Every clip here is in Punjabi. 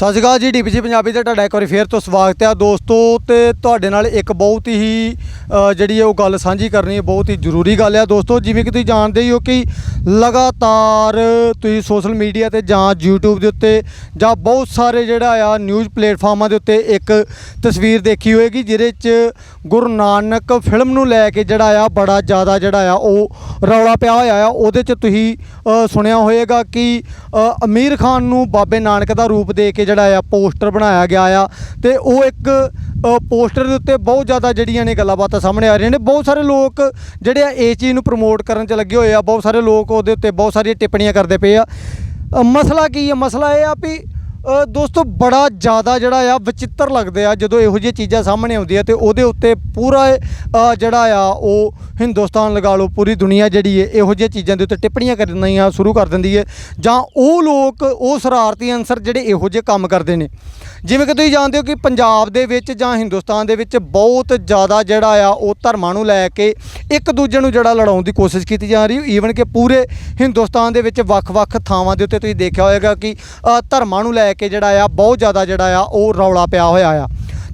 ਸਤਿ ਸ਼੍ਰੀ ਅਕਾਲ ਜੀ ਡੀਪੀਸੀ ਪੰਜਾਬੀ ਤੇ ਤੁਹਾਡਾ ਇੱਕ ਵਾਰੀ ਫੇਰ ਤੋਂ ਸਵਾਗਤ ਹੈ। ਦੋਸਤੋ, ਤੇ ਤੁਹਾਡੇ ਨਾਲ ਇੱਕ ਬਹੁਤ ਹੀ ਜਿਹੜੀ ਹੈ ਉਹ ਗੱਲ ਸਾਂਝੀ ਕਰਨੀ ਹੈ, ਬਹੁਤ ਹੀ ਜ਼ਰੂਰੀ ਗੱਲ ਹੈ। ਦੋਸਤੋ, ਜਿਵੇਂ ਕਿ ਤੁਸੀਂ ਜਾਣਦੇ ਹੀ ਹੋ ਕਿ ਲਗਾਤਾਰ ਤੁਸੀਂ ਸੋਸ਼ਲ ਮੀਡੀਆ ਤੇ ਜਾਂ YouTube ਦੇ ਉੱਤੇ ਜਾਂ ਬਹੁਤ ਸਾਰੇ ਜਿਹੜਾ ਆ ਨਿਊਜ਼ ਪਲੇਟਫਾਰਮਾਂ ਦੇ ਉੱਤੇ ਇੱਕ ਤਸਵੀਰ ਦੇਖੀ ਹੋਏਗੀ, ਜਿਹਦੇ 'ਚ ਗੁਰੂ ਨਾਨਕ ਫਿਲਮ ਨੂੰ ਲੈ ਕੇ ਜਿਹੜਾ ਆ ਬੜਾ ਜ਼ਿਆਦਾ ਜਿਹੜਾ ਆ ਉਹ ਰੌਲਾ ਪਿਆ ਹੋਇਆ ਆ। ਉਹਦੇ 'ਚ ਤੁਸੀਂ ਸੁਣਿਆ ਹੋਏਗਾ ਕਿ ਅਮੀਰ ਖਾਨ ਨੂੰ ਬਾਬੇ ਨਾਨਕ ਦਾ ਰੂਪ ਦੇ ਕੇ ਜਿਹੜਾ ਆ, ਪੋਸਟਰ ਬਣਾਇਆ ਗਿਆ ਆ ਤੇ ਉਹ ਇੱਕ ਪੋਸਟਰ ਦੇ ਉੱਤੇ ਬਹੁਤ ਜ਼ਿਆਦਾ ਜਿਹੜੀਆਂ ਨੇ ਗੱਲਾਂ ਬਾਤਾਂ ਸਾਹਮਣੇ ਆ ਰਹੀਆਂ ਨੇ। ਬਹੁਤ ਸਾਰੇ ਲੋਕ ਜਿਹੜੇ ਆ ਇਸ ਚੀਜ਼ ਨੂੰ ਪ੍ਰਮੋਟ ਕਰਨ 'ਚ ਲੱਗੇ ਹੋਏ ਆ। ਬਹੁਤ ਸਾਰੇ ਲੋਕ ਉਹਦੇ ਉੱਤੇ ਬਹੁਤ ਸਾਰੀਆਂ ਟਿੱਪਣੀਆਂ ਕਰਦੇ ਪਏ ਆ। ਮਸਲਾ ਕੀ ਹੈ ਮਸਲਾ ਇਹ ਆ ਵੀ ਦੋਸਤੋ, ਬੜਾ ਜ਼ਿਆਦਾ ਜਿਹੜਾ ਆ ਵਿਚਿੱਤਰ ਲੱਗਦੇ ਆ ਜਦੋਂ ਇਹੋ ਜਿਹੀਆਂ ਚੀਜ਼ਾਂ ਸਾਹਮਣੇ ਆਉਂਦੀਆਂ ਤੇ ਉਹਦੇ ਉੱਤੇ ਪੂਰਾ ਜਿਹੜਾ ਆ ਉਹ ਹਿੰਦੁਸਤਾਨ ਲਗਾ ਲਓ, ਪੂਰੀ ਦੁਨੀਆ ਜਿਹੜੀ ਹੈ ਇਹੋ ਜਿਹੀਆਂ ਚੀਜ਼ਾਂ ਦੇ ਉੱਤੇ ਟਿੱਪਣੀਆਂ ਕਰਨੀਆਂ ਸ਼ੁਰੂ ਕਰ ਦਿੰਦੀ ਹੈ ਜਾਂ ਉਹ ਲੋਕ, ਉਹ ਸ਼ਰਾਰਤੀ ਅਨਸਰ ਜਿਹੜੇ ਇਹੋ ਜਿਹੇ ਕੰਮ ਕਰਦੇ ਨੇ। ਜਿਵੇਂ ਕਿ ਤੁਸੀਂ ਜਾਣਦੇ ਹੋ ਕਿ ਪੰਜਾਬ ਦੇ ਵਿੱਚ ਜਾਂ ਹਿੰਦੁਸਤਾਨ ਦੇ ਵਿੱਚ ਬਹੁਤ ਜ਼ਿਆਦਾ ਜਿਹੜਾ ਆ ਉਹ ਧਰਮਾਂ ਨੂੰ ਲੈ ਕੇ ਇੱਕ ਦੂਜੇ ਨੂੰ ਜਿਹੜਾ ਲੜਾਉਣ ਦੀ ਕੋਸ਼ਿਸ਼ ਕੀਤੀ ਜਾ ਰਹੀ ਹੈ। ਈਵਨ ਕਿ ਪੂਰੇ ਹਿੰਦੁਸਤਾਨ ਦੇ ਵਿੱਚ ਵੱਖ-ਵੱਖ ਥਾਵਾਂ ਦੇ ਉੱਤੇ ਤੁਸੀਂ ਦੇਖਿਆ ਹੋਵੇਗਾ ਕਿ ਧਰਮਾਂ ਨੂੰ ਲੈ ਕੇ ਜਿਹੜਾ ਆ ਬਹੁਤ ਜ਼ਿਆਦਾ ਜਿਹੜਾ ਆ ਉਹ ਰੌਲਾ ਪਿਆ ਹੋਇਆ ਆ।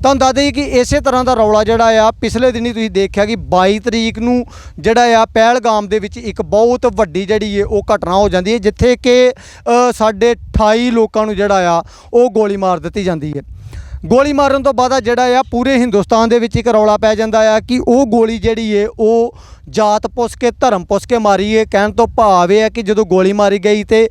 ਤੁਹਾਨੂੰ ਦੱਸ ਦਈਏ ਕਿ ਇਸੇ ਤਰ੍ਹਾਂ ਦਾ ਰੌਲਾ ਜਿਹੜਾ ਆ, ਪਿਛਲੇ ਦਿਨੀ ਤੁਸੀਂ ਦੇਖਿਆ ਕਿ 22 ਤਰੀਕ ਨੂੰ ਜਿਹੜਾ ਆ, ਪਹਿਲਗਾਮ ਦੇ ਵਿੱਚ ਇੱਕ ਬਹੁਤ ਵੱਡੀ ਜਿਹੜੀ ਹੈ ਉਹ ਘਟਨਾ ਹੋ ਜਾਂਦੀ ਹੈ, ਜਿੱਥੇ ਕਿ ਸਾਡੇ 28 ਲੋਕਾਂ ਨੂੰ ਜਿਹੜਾ ਆ, ਉਹ ਗੋਲੀ ਮਾਰ ਦਿੱਤੀ ਜਾਂਦੀ ਹੈ। ਗੋਲੀ ਮਾਰਨ ਤੋਂ ਬਾਅਦ ਜਿਹੜਾ ਆ, ਪੂਰੇ ਹਿੰਦੁਸਤਾਨ ਦੇ ਵਿੱਚ ਇੱਕ ਰੌਲਾ ਪੈ ਜਾਂਦਾ ਆ ਕਿ ਉਹ ਗੋਲੀ ਜਿਹੜੀ ਏ, ਉਹ ਜਾਤ ਪੁੱਛ ਕੇ, ਧਰਮ ਪੁੱਛ ਕੇ ਮਾਰੀ ਏ। ਕਹਿਣ ਤੋਂ ਭਾਵ ਇਹ ਹੈ ਕਿ ਜਦੋਂ ਗੋਲੀ ਮਾਰੀ ਗਈ ਤੇ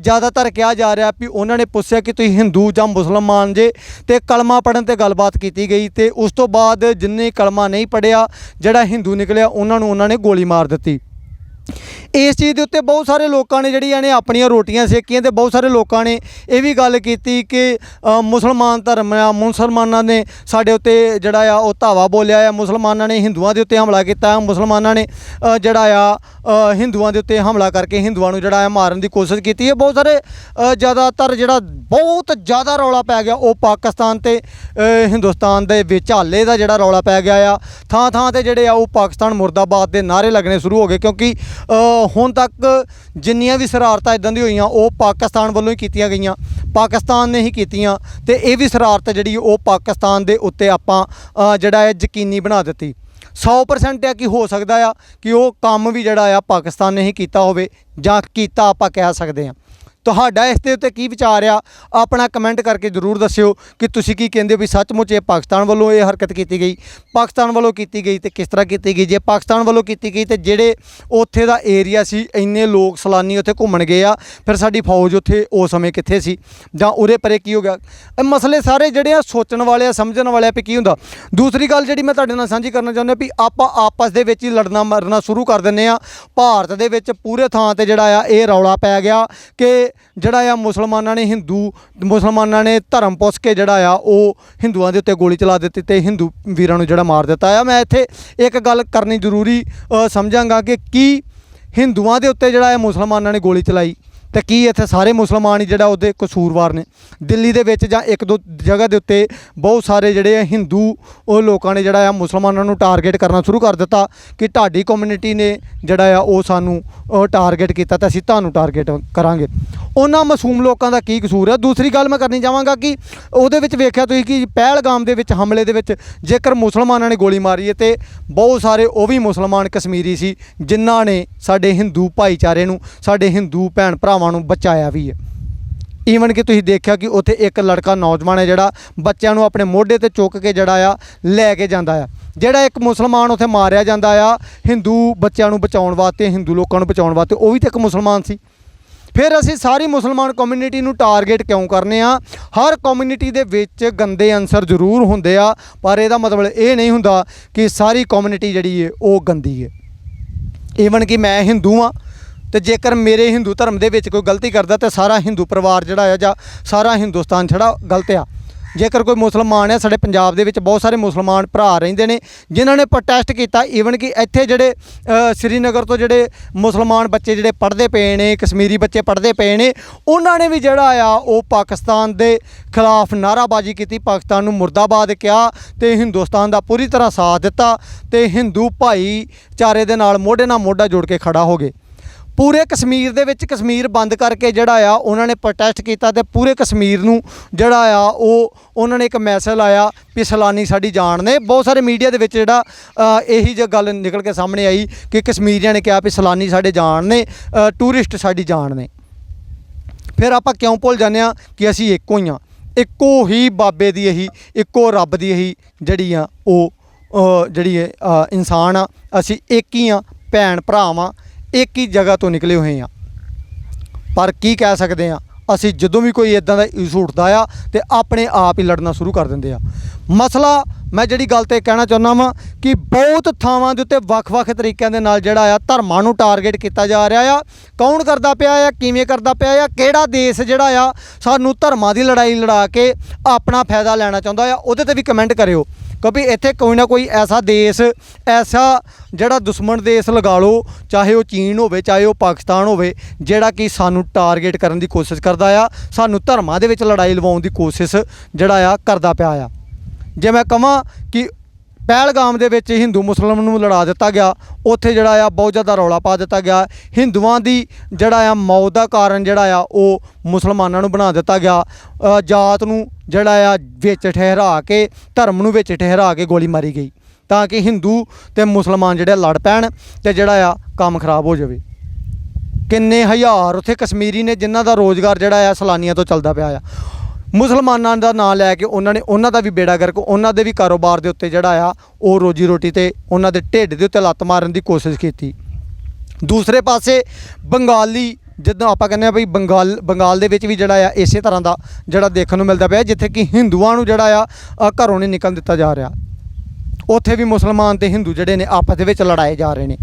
ਜ਼ਿਆਦਾਤਰ ਕਿਹਾ ਜਾ ਰਿਹਾ ਵੀ ਉਹਨਾਂ ਨੇ ਪੁੱਛਿਆ ਕਿ ਤੁਸੀਂ ਹਿੰਦੂ ਜਾਂ ਮੁਸਲਮਾਨ ਜੇ, ਤੇ ਕਲਮਾ ਪੜਨ ਤੇ ਗੱਲਬਾਤ ਕੀਤੀ ਗਈ ਤੇ ਉਸ ਤੋਂ ਬਾਅਦ ਜਿੰਨੇ ਕਲਮਾ ਨਹੀਂ ਪੜਿਆ ਜਿਹੜਾ ਹਿੰਦੂ ਨਿਕਲਿਆ, ਉਹਨਾਂ ਨੂੰ ਉਹਨਾਂ ਨੇ ਗੋਲੀ ਮਾਰ ਦਿੱਤੀ। ਇਸ ਚੀਜ਼ ਦੇ ਉੱਤੇ ਬਹੁਤ ਸਾਰੇ ਲੋਕਾਂ ਨੇ ਜਿਹੜੀਆਂ ਨੇ ਆਪਣੀਆਂ ਰੋਟੀਆਂ ਸੇਕੀਆਂ ਤੇ ਬਹੁਤ ਸਾਰੇ ਲੋਕਾਂ ਨੇ ਇਹ ਵੀ ਗੱਲ ਕੀਤੀ ਕਿ ਮੁਸਲਮਾਨ ਧਰਮ ਆ, ਮੁਸਲਮਾਨਾਂ ਨੇ ਸਾਡੇ ਉੱਤੇ ਜਿਹੜਾ ਆ ਉਹ ਧਾਵਾ ਬੋਲਿਆ ਆ, ਮੁਸਲਮਾਨਾਂ ਨੇ ਹਿੰਦੂਆਂ ਦੇ ਉੱਤੇ ਹਮਲਾ ਕੀਤਾ, ਮੁਸਲਮਾਨਾਂ ਨੇ ਜਿਹੜਾ ਆ ਹਿੰਦੂਆਂ ਦੇ ਉੱਤੇ ਹਮਲਾ ਕਰਕੇ ਹਿੰਦੂਆਂ ਨੂੰ ਜਿਹੜਾ ਆ ਮਾਰਨ ਦੀ ਕੋਸ਼ਿਸ਼ ਕੀਤੀ ਹੈ। ਬਹੁਤ ਸਾਰੇ ਜ਼ਿਆਦਾਤਰ ਜਿਹੜਾ ਬਹੁਤ ਜ਼ਿਆਦਾ ਰੌਲਾ ਪੈ ਗਿਆ ਉਹ ਪਾਕਿਸਤਾਨ ਤੇ ਹਿੰਦੁਸਤਾਨ ਦੇ ਵਿੱਚ ਹਾਲੇ ਦਾ ਜਿਹੜਾ ਰੌਲਾ ਪੈ ਗਿਆ ਆ। ਥਾਂ ਥਾਂ ਤੇ ਜਿਹੜੇ ਆ ਉਹ ਪਾਕਿਸਤਾਨ ਮੁਰਦਾਬਾਦ ਦੇ ਨਾਰੇ ਲੱਗਣੇ ਸ਼ੁਰੂ ਹੋ ਗਏ ਕਿਉਂਕਿ ਹੁਣ ਤੱਕ ਜਿੰਨੀਆਂ ਵੀ ਸ਼ਰਾਰਤਾਂ ਇਦਾਂ ਦੀ ਹੋਈਆਂ, ਉਹ ਪਾਕਿਸਤਾਨ ਵੱਲੋਂ ਹੀ ਕੀਤੀਆਂ ਗਈਆਂ। ਪਾਕਿਸਤਾਨ ਨੇ ਹੀ ਕੀਤੀਆਂ ਤੇ ਇਹ ਵੀ ਸ਼ਰਾਰਤ ਜਿਹੜੀ ਉਹ ਪਾਕਿਸਤਾਨ ਦੇ ਉੱਤੇ ਆਪਾਂ ਜਿਹੜਾ ਹੈ ਯਕੀਨੀ ਬਣਾ ਦਿੱਤੀ। 100% ਆ ਕਿ ਹੋ ਸਕਦਾ ਆ ਕਿ ਉਹ ਕੰਮ ਵੀ ਜਿਹੜਾ ਆ ਪਾਕਿਸਤਾਨ ਨੇ ਹੀ ਕੀਤਾ ਹੋਵੇ ਜਾਂ ਕੀਤਾ ਆਪਾਂ ਕਹਿ ਸਕਦੇ ਹਾਂ। ਤੁਹਾਡਾ ਇਸ ਦੇ ਉੱਤੇ ਕੀ ਵਿਚਾਰ ਆ, ਆਪਣਾ ਕਮੈਂਟ ਕਰਕੇ ਜ਼ਰੂਰ ਦੱਸਿਓ ਕਿ ਤੁਸੀਂ ਕੀ ਕਹਿੰਦੇ ਹੋ ਵੀ ਸੱਚਮੁੱਚ ਇਹ ਪਾਕਿਸਤਾਨ ਵੱਲੋਂ ਇਹ ਹਰਕਤ ਕੀਤੀ ਗਈ, ਪਾਕਿਸਤਾਨ ਵੱਲੋਂ ਕੀਤੀ ਗਈ ਤੇ ਕਿਸ ਤਰ੍ਹਾਂ ਕੀਤੀ ਗਈ? ਜੇ ਪਾਕਿਸਤਾਨ ਵੱਲੋਂ ਕੀਤੀ ਗਈ ਤੇ ਜਿਹੜੇ ਉੱਥੇ ਦਾ ਏਰੀਆ ਸੀ, ਇੰਨੇ ਲੋਕ ਸਲਾਨੀ ਉੱਥੇ ਘੁੰਮਣ ਗਏ ਆ, ਫਿਰ ਸਾਡੀ ਫੌਜ ਉੱਥੇ ਉਸ ਸਮੇਂ ਕਿੱਥੇ ਸੀ? ਜਾਂ ਉਰੇ ਪਰੇ ਕੀ ਹੋ ਗਿਆ? ਇਹ ਮਸਲੇ ਸਾਰੇ ਜਿਹੜੇ ਆ ਸੋਚਣ ਵਾਲੇ ਆ, ਸਮਝਣ ਵਾਲੇ ਆ ਵੀ ਕੀ ਹੁੰਦਾ? ਦੂਸਰੀ ਗੱਲ ਜਿਹੜੀ ਮੈਂ ਤੁਹਾਡੇ ਨਾਲ ਸਾਂਝੀ ਕਰਨਾ ਚਾਹੁੰਦਾ ਵੀ ਆਪਾਂ ਆਪਸ ਦੇ ਵਿੱਚ ਹੀ ਲੜਨਾ ਮਰਨਾ ਸ਼ੁਰੂ ਕਰ ਦਿੰਨੇ ਆ। ਭਾਰਤ ਦੇ ਵਿੱਚ ਪੂਰੇ ਥਾਂ ਤੇ ਜਿਹੜਾ ਆ, ਇਹ ਰੌਲਾ ਪੈ ਗਿਆ ਕਿ ਜਿਹੜਾ ਆ ਮੁਸਲਮਾਨਾਂ ਨੇ ਹਿੰਦੂ, ਮੁਸਲਮਾਨਾਂ ਨੇ ਧਰਮ ਪੁੱਛ ਕੇ ਜਿਹੜਾ ਆ ਉਹ ਹਿੰਦੂਆਂ ਦੇ ਉੱਤੇ ਗੋਲੀ ਚਲਾ ਦਿੱਤੀ ਤੇ ਹਿੰਦੂ ਵੀਰਾਂ ਨੂੰ ਜਿਹੜਾ ਮਾਰ ਦਿੱਤਾ ਆ। ਮੈਂ ਇੱਥੇ ਇੱਕ ਗੱਲ ਕਰਨੀ ਜ਼ਰੂਰੀ ਸਮਝਾਂਗਾ ਕਿ ਕੀ ਹਿੰਦੂਆਂ ਦੇ ਉੱਤੇ ਜਿਹੜਾ ਆ ਮੁਸਲਮਾਨਾਂ ਨੇ ਗੋਲੀ ਚਲਾਈ। ਤੇ ਕੀ ਇੱਥੇ ਸਾਰੇ ਮੁਸਲਮਾਨ ਹੀ ਜਿਹੜਾ ਉਹਦੇ ਕਸੂਰਵਾਰ ਨੇ? ਦਿੱਲੀ ਦੇ ਵਿੱਚ ਜਾਂ ਇੱਕ ਦੋ ਜਗ੍ਹਾ ਦੇ ਉੱਤੇ ਬਹੁਤ ਸਾਰੇ ਜਿਹੜੇ ਆ ਹਿੰਦੂ ਉਹ ਲੋਕਾਂ ਨੇ ਜਿਹੜਾ ਆ ਮੁਸਲਮਾਨਾਂ ਨੂੰ ਟਾਰਗੇਟ ਕਰਨਾ ਸ਼ੁਰੂ ਕਰ ਦਿੱਤਾ ਕਿ ਢਾਡੀ ਕਮਿਊਨਿਟੀ ਨੇ ਜਿਹੜਾ ਆ ਉਹ ਸਾਨੂੰ ਟਾਰਗੇਟ ਕੀਤਾ ਤੇ ਅਸੀਂ ਤੁਹਾਨੂੰ ਟਾਰਗੇਟ ਕਰਾਂਗੇ। ਉਹਨਾਂ ਮਾਸੂਮ ਲੋਕਾਂ ਦਾ ਕੀ ਕਸੂਰ ਹੈ ਦੂਸਰੀ ਗੱਲ ਮੈਂ ਕਰਨੀ ਚਾਹਾਂਗਾ ਕਿ ਉਹਦੇ ਵਿੱਚ ਵੇਖਿਆ ਤੁਸੀਂ ਕਿ ਪਹਿਲਗਾਮ ਦੇ ਵਿੱਚ ਹਮਲੇ ਦੇ ਵਿੱਚ ਜੇਕਰ ਮੁਸਲਮਾਨਾਂ ਨੇ ਗੋਲੀ ਮਾਰੀ ਹੈ ਤੇ ਬਹੁਤ ਸਾਰੇ ਉਹ ਵੀ ਮੁਸਲਮਾਨ ਕਸ਼ਮੀਰੀ ਸੀ ਜਿਨ੍ਹਾਂ ਨੇ ਸਾਡੇ ਹਿੰਦੂ ਭਾਈਚਾਰੇ ਨੂੰ, ਸਾਡੇ ਹਿੰਦੂ ਭੈਣ ਭਰਾਵਾਂ ਨੂੰ ਬਚਾਇਆ ਵੀ ਹੈ। ਈਵਨ ਕਿ ਤੁਸੀਂ ਦੇਖਿਆ ਕਿ ਉੱਥੇ ਇੱਕ ਲੜਕਾ ਨੌਜਵਾਨ ਹੈ ਜਿਹੜਾ ਬੱਚਿਆਂ ਨੂੰ ਆਪਣੇ ਮੋਢੇ ਤੇ ਚੁੱਕ ਕੇ ਜਿਹੜਾ ਆ ਲੈ ਕੇ ਜਾਂਦਾ ਆ। ਜਿਹੜਾ ਇੱਕ ਮੁਸਲਮਾਨ ਉੱਥੇ ਮਾਰਿਆ ਜਾਂਦਾ ਆ ਹਿੰਦੂ ਬੱਚਿਆਂ ਨੂੰ ਬਚਾਉਣ ਵਾਸਤੇ ਹਿੰਦੂ ਲੋਕਾਂ ਨੂੰ ਬਚਾਉਣ ਵਾਸਤੇ, ਉਹ ਵੀ ਤਾਂ ਇੱਕ ਮੁਸਲਮਾਨ ਸੀ। ਫਿਰ ਅਸੀਂ ਸਾਰੀ ਮੁਸਲਮਾਨ ਕਮਿਊਨਿਟੀ ਨੂੰ ਟਾਰਗੇਟ ਕਿਉਂ ਕਰਨੇ ਆ? ਹਰ ਕਮਿਊਨਿਟੀ ਦੇ ਵਿੱਚ ਗੰਦੇ ਅਨਸਰ ਜ਼ਰੂਰ ਹੁੰਦੇ ਆ, ਪਰ ਇਹਦਾ ਮਤਲਬ ਇਹ ਨਹੀਂ ਹੁੰਦਾ ਕਿ ਸਾਰੀ ਕਮਿਊਨਿਟੀ ਜਿਹੜੀ ਹੈ ਉਹ ਗੰਦੀ ਹੈ। ਈਵਨ ਕਿ ਮੈਂ ਹਿੰਦੂ ਆ ਤੇ ਜੇਕਰ ਮੇਰੇ ਹਿੰਦੂ ਧਰਮ ਦੇ ਵਿੱਚ ਕੋਈ ਗਲਤੀ ਕਰਦਾ ਤੇ ਸਾਰਾ ਹਿੰਦੂ ਪਰਿਵਾਰ ਜਿਹੜਾ ਆ ਜਾਂ ਸਾਰਾ ਹਿੰਦੁਸਤਾਨ ਜਿਹੜਾ ਗਲਤ ਆ। ਜੇਕਰ ਕੋਈ ਮੁਸਲਮਾਨ ਹੈ ਸਾਡੇ ਪੰਜਾਬ ਦੇ ਵਿੱਚ ਬਹੁਤ ਸਾਰੇ ਮੁਸਲਮਾਨ ਭਰਾ ਰਹਿੰਦੇ ਨੇ, ਜਿਨ੍ਹਾਂ ਨੇ ਪ੍ਰੋਟੈਸਟ ਕੀਤਾ ਈਵਨ ਕਿ ਇੱਥੇ ਜਿਹੜੇ ਸ੍ਰੀਨਗਰ ਤੋਂ ਜਿਹੜੇ ਮੁਸਲਮਾਨ ਬੱਚੇ ਜਿਹੜੇ ਪੜ੍ਹਦੇ ਪਏ ਨੇ, ਕਸ਼ਮੀਰੀ ਬੱਚੇ ਪੜ੍ਹਦੇ ਪਏ ਨੇ, ਉਹਨਾਂ ਨੇ ਵੀ ਜਿਹੜਾ ਆ, ਉਹ ਪਾਕਿਸਤਾਨ ਦੇ ਖਿਲਾਫ ਨਾਰਾਬਾਜ਼ੀ ਕੀਤੀ, ਪਾਕਿਸਤਾਨ ਨੂੰ ਮੁਰਦਾਬਾਦ ਕਿਹਾ ਤੇ ਹਿੰਦੁਸਤਾਨ ਦਾ ਪੂਰੀ ਤਰ੍ਹਾਂ ਸਾਥ ਦਿੱਤਾ ਤੇ ਹਿੰਦੂ ਭਾਈਚਾਰੇ ਦੇ ਨਾਲ ਮੋਢੇ ਨਾਲ ਮੋਢਾ ਜੋੜ ਕੇ ਖੜਾ ਹੋ ਗਏ। ਪੂਰੇ ਕਸ਼ਮੀਰ ਦੇ ਵਿੱਚ ਕਸ਼ਮੀਰ ਬੰਦ ਕਰਕੇ ਜਿਹੜਾ ਆ, ਉਹਨਾਂ ਨੇ ਪ੍ਰੋਟੈਸਟ ਕੀਤਾ ਤੇ ਪੂਰੇ ਕਸ਼ਮੀਰ ਨੂੰ ਜਿਹੜਾ ਆ, ਉਹ ਉਹਨਾਂ ਨੇ ਇੱਕ ਮੈਸੇਜ ਲਾਇਆ ਵੀ ਸਲਾਨੀ ਸਾਡੀ ਜਾਨ ਨੇ। ਬਹੁਤ ਸਾਰੇ ਮੀਡੀਆ ਦੇ ਵਿੱਚ ਜਿਹੜਾ ਇਹੀ ਜਿਹੀ ਗੱਲ ਨਿਕਲ ਕੇ ਸਾਹਮਣੇ ਆਈ ਕਿ ਕਸ਼ਮੀਰੀਆਂ ਨੇ ਕਿਹਾ ਵੀ ਸਲਾਨੀ ਸਾਡੇ ਜਾਨ ਨੇ ਟੂਰਿਸਟ ਸਾਡੀ ਜਾਨ ਨੇ। ਫਿਰ ਆਪਾਂ ਕਿਉਂ ਭੁੱਲ ਜਾਂਦੇ ਆ ਕਿ ਅਸੀਂ ਇੱਕੋ ਹੀ ਆ ਇੱਕੋ ਹੀ ਬਾਬੇ ਦੀ ਇਹੀ, ਇੱਕੋ ਰੱਬ ਦੀ ਇਹੀ ਜਿਹੜੀ ਆ, ਉਹ ਜਿਹੜੀ ਇਨਸਾਨ ਆ, ਅਸੀਂ ਇੱਕ ਹੀ ਆ ਭੈਣ ਭਰਾਵਾਂ। ਇੱਕ ਹੀ ਜਗ੍ਹਾ ਤੋਂ ਨਿਕਲੇ ਹੋਏ ਆ ਪਰ ਕੀ ਕਹਿ ਸਕਦੇ ਆ ਅਸੀਂ ਜਦੋਂ ਵੀ ਕੋਈ ਇਦਾਂ ਦਾ ਇਸ਼ੂ ਉੱਠਦਾ ਆ ਤੇ ਆਪਣੇ ਆਪ ਹੀ ਲੜਨਾ ਸ਼ੁਰੂ ਕਰ ਦਿੰਦੇ ਆ। ਮਸਲਾ ਮੈਂ ਜਿਹੜੀ ਗੱਲ ਤੇ ਕਹਿਣਾ ਚਾਹੁੰਦਾ ਵਾਂ ਕਿ ਬਹੁਤ ਥਾਵਾਂ ਦੇ ਉੱਤੇ ਵੱਖ-ਵੱਖ ਤਰੀਕਿਆਂ ਦੇ ਨਾਲ ਜਿਹੜਾ ਆ ਧਰਮਾਂ ਨੂੰ ਟਾਰਗੇਟ ਕੀਤਾ ਜਾ ਰਿਹਾ ਆ। ਕੌਣ ਕਰਦਾ ਪਿਆ ਆ, ਕਿਵੇਂ ਕਰਦਾ ਪਿਆ ਆ, ਕਿਹੜਾ ਦੇਸ਼ ਜਿਹੜਾ ਆ ਸਾਨੂੰ ਧਰਮਾਂ ਦੀ ਲੜਾਈ ਲੜਾ ਕੇ ਆਪਣਾ ਫਾਇਦਾ ਲੈਣਾ ਚਾਹੁੰਦਾ ਆ, ਉਹਦੇ ਤੇ ਵੀ ਕਮੈਂਟ ਕਰਿਓ। ਕਿਉਂਕਿ ਇੱਥੇ ਕੋਈ ਨਾ ਕੋਈ ਐਸਾ ਦੇਸ਼, ਐਸਾ ਜਿਹੜਾ ਦੁਸ਼ਮਣ ਦੇਸ਼ ਲਗਾ ਲਓ, ਚਾਹੇ ਉਹ ਚੀਨ ਹੋਵੇ, ਚਾਹੇ ਉਹ ਪਾਕਿਸਤਾਨ ਹੋਵੇ, ਜਿਹੜਾ ਕਿ ਸਾਨੂੰ ਟਾਰਗੇਟ ਕਰਨ ਦੀ ਕੋਸ਼ਿਸ਼ ਕਰਦਾ ਆ, ਸਾਨੂੰ ਧਰਮਾਂ ਦੇ ਵਿੱਚ ਲੜਾਈ ਲਵਾਉਣ ਦੀ ਕੋਸ਼ਿਸ਼ ਜਿਹੜਾ ਆ ਕਰਦਾ ਪਿਆ ਆ। ਜੇ ਮੈਂ ਕਹਾਂ ਕਿ ਪਹਿਲਗਾਮ ਦੇ ਵਿੱਚ ਹਿੰਦੂ ਮੁਸਲਮਾਨ ਨੂੰ ਲੜਾ ਦਿੱਤਾ ਗਿਆ। ਉੱਥੇ ਜਿਹੜਾ ਆ, ਬਹੁਤ ਜ਼ਿਆਦਾ ਰੌਲਾ ਪਾ ਦਿੱਤਾ ਗਿਆ। ਹਿੰਦੂਆਂ ਦੀ ਜਿਹੜਾ ਆ, ਮੌਤ ਦਾ ਕਾਰਨ ਜਿਹੜਾ ਆ, ਉਹ ਮੁਸਲਮਾਨਾਂ ਨੂੰ ਬਣਾ ਦਿੱਤਾ ਗਿਆ। ਜਾਤ ਨੂੰ ਜਿਹੜਾ ਆ, ਵਿੱਚ ਠਹਿਰਾ ਕੇ, ਧਰਮ ਨੂੰ ਵਿੱਚ ਠਹਿਰਾ ਕੇ ਗੋਲੀ ਮਾਰੀ ਗਈ। ਤਾਂ ਕਿ ਹਿੰਦੂ ਤੇ ਮੁਸਲਮਾਨ ਜਿਹੜੇ ਲੜ ਪੈਣ ਤੇ ਜਿਹੜਾ ਆ, ਕੰਮ ਖਰਾਬ ਹੋ ਜਾਵੇ। ਕਿੰਨੇ ਹਜ਼ਾਰ ਉੱਥੇ ਕਸ਼ਮੀਰੀ ਨੇ ਜਿਨ੍ਹਾਂ ਦਾ ਰੋਜ਼ਗਾਰ ਜਿਹੜਾ ਆ, ਸਲਾਨੀਆਂ ਤੋਂ ਚੱਲਦਾ ਪਿਆ ਆ। ਮੁਸਲਮਾਨਾਂ ਦਾ ਨਾਂ ਲੈ ਕੇ ਉਹਨਾਂ ਨੇ ਉਹਨਾਂ ਦਾ ਵੀ ਬੇੜਾ ਗਰਕ, ਉਹਨਾਂ ਦੇ ਵੀ ਕਾਰੋਬਾਰ ਦੇ ਉੱਤੇ ਜਿਹੜਾ ਆ, ਉਹ ਰੋਜੀ ਰੋਟੀ ਤੇ ਉਹਨਾਂ ਦੇ ਢਿੱਡ ਦੇ ਉੱਤੇ ਲੱਤ ਮਾਰਨ ਦੀ ਕੋਸ਼ਿਸ਼ ਕੀਤੀ। ਦੂਸਰੇ ਪਾਸੇ ਬੰਗਾਲੀ, ਜਦੋਂ ਆਪਾਂ ਕਹਿੰਦੇ ਆ ਵੀ ਬੰਗਾਲ ਬੰਗਾਲ ਦੇ ਵਿੱਚ ਵੀ ਜਿਹੜਾ ਆ, ਇਸੇ ਤਰ੍ਹਾਂ ਦਾ ਜਿਹੜਾ ਦੇਖਣ ਨੂੰ ਮਿਲਦਾ ਪਿਆ, ਜਿੱਥੇ ਕਿ ਹਿੰਦੂਆਂ ਨੂੰ ਜਿਹੜਾ ਆ ਘਰੋਂ ਨਹੀਂ ਨਿਕਲ ਦਿੱਤਾ ਜਾ ਰਿਹਾ। ਉੱਥੇ ਵੀ ਮੁਸਲਮਾਨ ਤੇ ਹਿੰਦੂ ਜਿਹੜੇ ਨੇ, ਆਪਸ ਦੇ ਵਿੱਚ ਲੜਾਏ ਜਾ ਰਹੇ ਨੇ।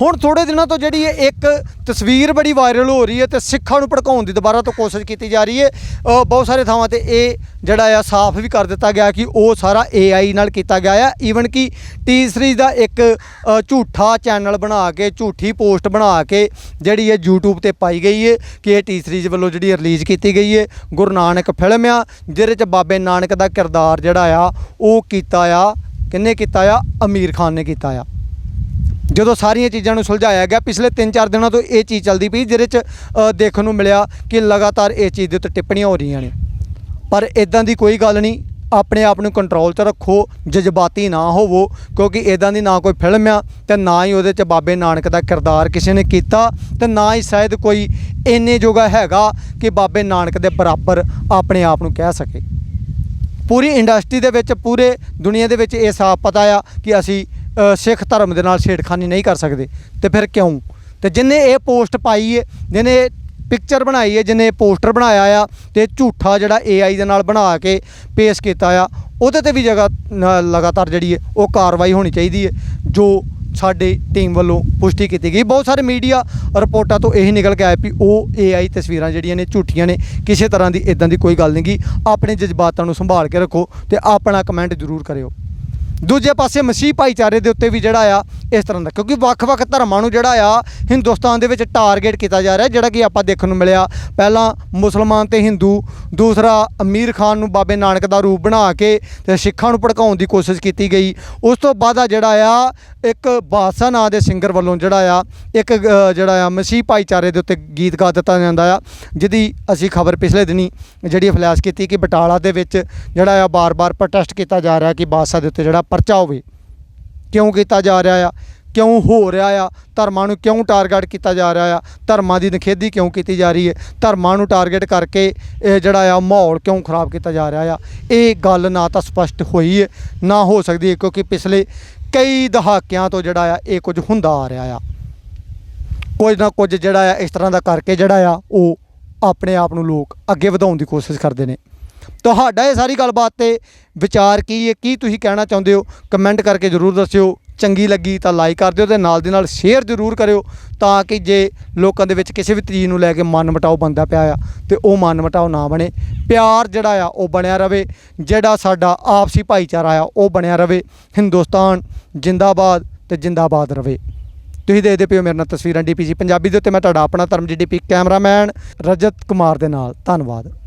ਹੁਣ ਥੋੜੇ ਦਿਨਾਂ ਤੋਂ ਜਿਹੜੀ ਇਹ ਇੱਕ ਤਸਵੀਰ ਬੜੀ ਵਾਇਰਲ ਹੋ ਰਹੀ ਹੈ ਤੇ ਸਿੱਖਾਂ ਨੂੰ ਭੜਕਾਉਣ ਦੀ ਦੁਬਾਰਾ ਤੋਂ ਕੋਸ਼ਿਸ਼ ਕੀਤੀ ਜਾ ਰਹੀ ਹੈ। ਬਹੁਤ ਸਾਰੇ ਥਾਵਾਂ ਤੇ ਇਹ ਜਿਹੜਾ ਆ ਸਾਫ਼ ਵੀ ਕਰ ਦਿੱਤਾ ਗਿਆ ਕਿ ਉਹ ਸਾਰਾ AI ਨਾਲ ਕੀਤਾ ਗਿਆ ਆ। ਈਵਨ ਕਿ ਟੀ ਸੀਰੀਜ਼ ਦਾ ਇੱਕ ਝੂਠਾ ਚੈਨਲ ਬਣਾ ਕੇ, ਝੂਠੀ ਪੋਸਟ ਬਣਾ ਕੇ ਜਿਹੜੀ ਹੈ YouTube ਤੇ ਪਾਈ ਗਈ ਹੈ ਕਿ ਇਹ ਟੀ ਸੀਰੀਜ਼ ਵੱਲੋਂ ਜਿਹੜੀ ਰਿਲੀਜ਼ ਕੀਤੀ ਗਈ ਹੈ ਗੁਰੂ ਨਾਨਕ ਫਿਲਮ ਆ, ਜਿਹਦੇ ਚ ਬਾਬੇ ਨਾਨਕ ਦਾ ਕਿਰਦਾਰ ਜਿਹੜਾ ਆ, ਉਹ ਕੀਤਾ ਆ ਕਿੰਨੇ ਕੀਤਾ ਆ? ਅਮੀਰ ਖਾਨ ਨੇ ਕੀਤਾ ਆ। ਜਦੋਂ ਸਾਰੀਆਂ ਚੀਜ਼ਾਂ ਨੂੰ ਸੁਲਝਾਇਆ ਗਿਆ, ਪਿਛਲੇ 3-4 ਦਿਨਾਂ ਤੋਂ ਇਹ ਚੀਜ਼ ਚੱਲਦੀ ਪਈ, ਜਿਹਦੇ 'ਚ ਦੇਖਣ ਨੂੰ ਮਿਲਿਆ ਕਿ ਲਗਾਤਾਰ ਇਹ ਚੀਜ਼ ਦੇ ਉੱਤੇ ਟਿੱਪਣੀਆਂ ਹੋ ਰਹੀਆਂ ਨੇ। ਪਰ ਇਦਾਂ ਦੀ ਕੋਈ ਗੱਲ ਨਹੀਂ, ਆਪਣੇ ਆਪ ਨੂੰ ਕੰਟਰੋਲ 'ਚ ਰੱਖੋ, ਜਜ਼ਬਾਤੀ ਨਾ ਹੋਵੋ, ਕਿਉਂਕਿ ਇਦਾਂ ਦੀ ਨਾ ਕੋਈ ਫਿਲਮ ਆ, ਤੇ ਨਾ ਹੀ ਉਹਦੇ 'ਚ ਬਾਬੇ ਨਾਨਕ ਦਾ ਕਿਰਦਾਰ ਕਿਸੇ ਨੇ ਕੀਤਾ, ਤੇ ਨਾ ਹੀ ਸ਼ਾਇਦ ਕੋਈ ਇੰਨੇ ਜੋਗਾ ਹੈਗਾ ਕਿ ਬਾਬੇ ਨਾਨਕ ਦੇ ਬਰਾਬਰ ਆਪਣੇ ਆਪ ਨੂੰ ਕਹਿ ਸਕੇ। ਪੂਰੀ ਇੰਡਸਟਰੀ ਦੇ ਵਿੱਚ, ਪੂਰੇ ਦੁਨੀਆ ਦੇ ਵਿੱਚ ਇਹ ਸਾਫ਼ ਪਤਾ ਆ ਕਿ ਅਸੀਂ ਸਿੱਖ ਧਰਮ ਦੇ ਨਾਲ ਛੇੜਖਾਨੀ ਨਹੀਂ ਕਰ ਸਕਦੇ। ਤੇ ਫਿਰ ਕਿਉਂ? ਤੇ ਜਿਨੇ ਇਹ ਪੋਸਟ ਪਾਈ ਹੈ ਜਿਹਨੇ ਪਿਕਚਰ ਬਣਾਈ ਹੈ ਜਿਹਨੇ ਪੋਸਟਰ ਬਣਾਇਆ ਆ, ਤੇ ਝੂਠਾ ਜਿਹੜਾ AI ਦੇ ਨਾਲ ਬਣਾ ਕੇ ਪੇਸ਼ ਕੀਤਾ ਆ, ਉਹਦੇ ਤੇ ਵੀ ਜਗ੍ਹਾ ਲਗਾਤਾਰ ਜਿਹੜੀ ਹੈ ਉਹ ਕਾਰਵਾਈ ਹੋਣੀ ਚਾਹੀਦੀ ਹੈ ਜੋ ਸਾਡੀ ਟੀਮ ਵੱਲੋਂ ਪੁਸ਼ਟੀ ਕੀਤੀ ਗਈ। ਬਹੁਤ ਸਾਰੇ ਮੀਡੀਆ ਰਿਪੋਰਟਾਂ ਤੋਂ ਇਹੀ ਨਿਕਲ ਕੇ ਆਇਆ ਵੀ ਉਹ AI ਤਸਵੀਰਾਂ ਜਿਹੜੀਆਂ ਨੇ ਝੂਠੀਆਂ ਨੇ, ਕਿਸੇ ਤਰ੍ਹਾਂ ਦੀ ਇਦਾਂ ਦੀ ਕੋਈ ਗੱਲ ਨਹੀਂ ਗੀ। ਆਪਣੇ ਜਜ਼ਬਾਤਾਂ ਨੂੰ ਸੰਭਾਲ ਕੇ ਰੱਖੋ ਤੇ ਆਪਣਾ ਕਮੈਂਟ ਜ਼ਰੂਰ ਕਰਿਓ। ਦੂਜੇ ਪਾਸੇ ਮਸੀਹ ਭਾਈਚਾਰੇ ਦੇ ਉੱਤੇ ਵੀ ਜਿਹੜਾ ਆ ਇਸ ਤਰ੍ਹਾਂ ਦਾ। ਕਿਉਂਕਿ ਵੱਖ-ਵੱਖ ਧਰਮਾਂ ਨੂੰ ਜਿਹੜਾ ਆ, ਹਿੰਦੁਸਤਾਨ ਦੇ ਵਿੱਚ ਟਾਰਗੇਟ ਕੀਤਾ ਜਾ ਰਿਹਾ, ਜਿਹੜਾ ਕਿ ਆਪਾਂ ਦੇਖਣ ਨੂੰ ਮਿਲਿਆ। ਪਹਿਲਾਂ ਮੁਸਲਮਾਨ ਤੇ ਹਿੰਦੂ, ਦੂਸਰਾ ਅਮੀਰ ਖਾਨ ਨੂੰ ਬਾਬੇ ਨਾਨਕ ਦਾ ਰੂਪ ਬਣਾ ਕੇ ਤੇ ਸਿੱਖਾਂ ਨੂੰ ਭੜਕਾਉਣ ਦੀ ਕੋਸ਼ਿਸ਼ ਕੀਤੀ ਗਈ। ਉਸ ਤੋਂ ਬਾਅਦ ਆ ਜਿਹੜਾ ਆ, ਇੱਕ ਬਾਦਸ਼ਾਹ ਨਾਂ ਦੇ ਸਿੰਗਰ ਵੱਲੋਂ ਜਿਹੜਾ ਆ, ਇੱਕ ਜਿਹੜਾ ਆ ਮਸੀਹ ਭਾਈਚਾਰੇ ਦੇ ਉੱਤੇ ਗੀਤ ਗਾ ਦਿੱਤਾ ਜਾਂਦਾ ਆ, ਜਿਹਦੀ ਅਸੀਂ ਖਬਰ ਪਿਛਲੇ ਦਿਨੀ ਜਿਹੜੀ ਫਲੈਸ਼ ਕੀਤੀ ਕਿ ਬਟਾਲਾ ਦੇ ਵਿੱਚ ਜਿਹੜਾ ਆ ਬਾਰ-ਬਾਰ ਪ੍ਰੋਟੈਸਟ ਕੀਤਾ ਜਾ ਰਿਹਾ ਕਿ ਬਾਦਸ਼ਾਹ ਦੇ ਉੱਤੇ ਜਿਹੜਾ ਪਰਚਾ ਹੋਵੇ। ਕਿਉਂ ਕੀਤਾ ਜਾ ਰਿਹਾ ਆ? ਕਿਉਂ ਹੋ ਰਿਹਾ ਆ? ਧਰਮਾਂ ਨੂੰ ਕਿਉਂ ਟਾਰਗੇਟ ਕੀਤਾ ਜਾ ਰਿਹਾ ਆ? ਧਰਮਾਂ ਦੀ ਨਖੇਦੀ ਕਿਉਂ ਕੀਤੀ ਜਾ ਰਹੀ ਹੈ? ਧਰਮਾਂ ਨੂੰ ਟਾਰਗੇਟ ਕਰਕੇ ਇਹ ਜਿਹੜਾ ਆ ਮਾਹੌਲ ਕਿਉਂ ਖਰਾਬ ਕੀਤਾ ਜਾ ਰਿਹਾ ਆ? ਇਹ ਗੱਲ ਨਾ ਤਾਂ ਸਪਸ਼ਟ ਹੋਈ ਹੈ, ਨਾ ਹੋ ਸਕਦੀ ਹੈ, ਕਿਉਂਕਿ ਪਿਛਲੇ ਕਈ ਦਹਾਕਿਆਂ ਤੋਂ ਜਿਹੜਾ ਆ ਇਹ ਕੁਝ ਹੁੰਦਾ ਆ ਰਿਹਾ ਆ। ਕੁਝ ਨਾ ਕੁਝ ਜਿਹੜਾ ਆ ਇਸ ਤਰ੍ਹਾਂ ਦਾ ਕਰਕੇ ਜਿਹੜਾ ਆ, ਉਹ ਆਪਣੇ ਆਪ ਨੂੰ ਲੋਕ ਅੱਗੇ ਵਧਾਉਣ ਦੀ ਕੋਸ਼ਿਸ਼ ਕਰਦੇ ਨੇ। ਤੁਹਾਡਾ ਇਹ ਸਾਰੀ ਗੱਲਬਾਤ ਤੇ ਵਿਚਾਰ ਕੀ ਹੈ? ਕੀ ਤੁਸੀਂ ਕਹਿਣਾ ਚਾਹੁੰਦੇ ਹੋ? ਕਮੈਂਟ ਕਰਕੇ ਜ਼ਰੂਰ ਦੱਸਿਓ। ਚੰਗੀ ਲੱਗੀ ਤਾਂ ਲਾਈਕ ਕਰ ਦਿਓ ਤੇ ਨਾਲ ਦੀ ਨਾਲ ਸ਼ੇਅਰ ਜ਼ਰੂਰ ਕਰਿਓ ਤਾਂ ਕਿ ਜੇ ਲੋਕਾਂ ਦੇ ਵਿੱਚ ਕਿਸੇ ਵੀ ਚੀਜ਼ ਨੂੰ ਲੈ ਕੇ ਮਨ ਮਟਾਓ ਬੰਦਾ ਪਿਆ ਆ ਤੇ ਉਹ ਮਨ ਮਟਾਓ ਨਾ ਬਣੇ। ਪਿਆਰ ਜਿਹੜਾ ਆ ਉਹ ਬਣਿਆ ਰਵੇ। ਜਿਹੜਾ ਸਾਡਾ ਆਪਸੀ ਭਾਈਚਾਰਾ ਆ ਉਹ ਬਣਿਆ ਰਵੇ। ਹਿੰਦੁਸਤਾਨ ਜਿੰਦਾਬਾਦ ਤੇ ਜਿੰਦਾਬਾਦ ਰਵੇ। ਤੁਸੀਂ ਦੇਖਦੇ ਪਿਓ ਮੇਰੇ ਨਾਲ ਤਸਵੀਰਾਂ ਡੀਪੀਸੀ ਪੰਜਾਬੀ ਦੇ ਉੱਤੇ। ਮੈਂ ਤੁਹਾਡਾ ਆਪਣਾ ਧਰਮ ਡੀਪੀ ਕੈਮਰਾਮੈਨ ਰਜਤ ਕੁਮਾਰ ਦੇ ਨਾਲ। ਧੰਨਵਾਦ।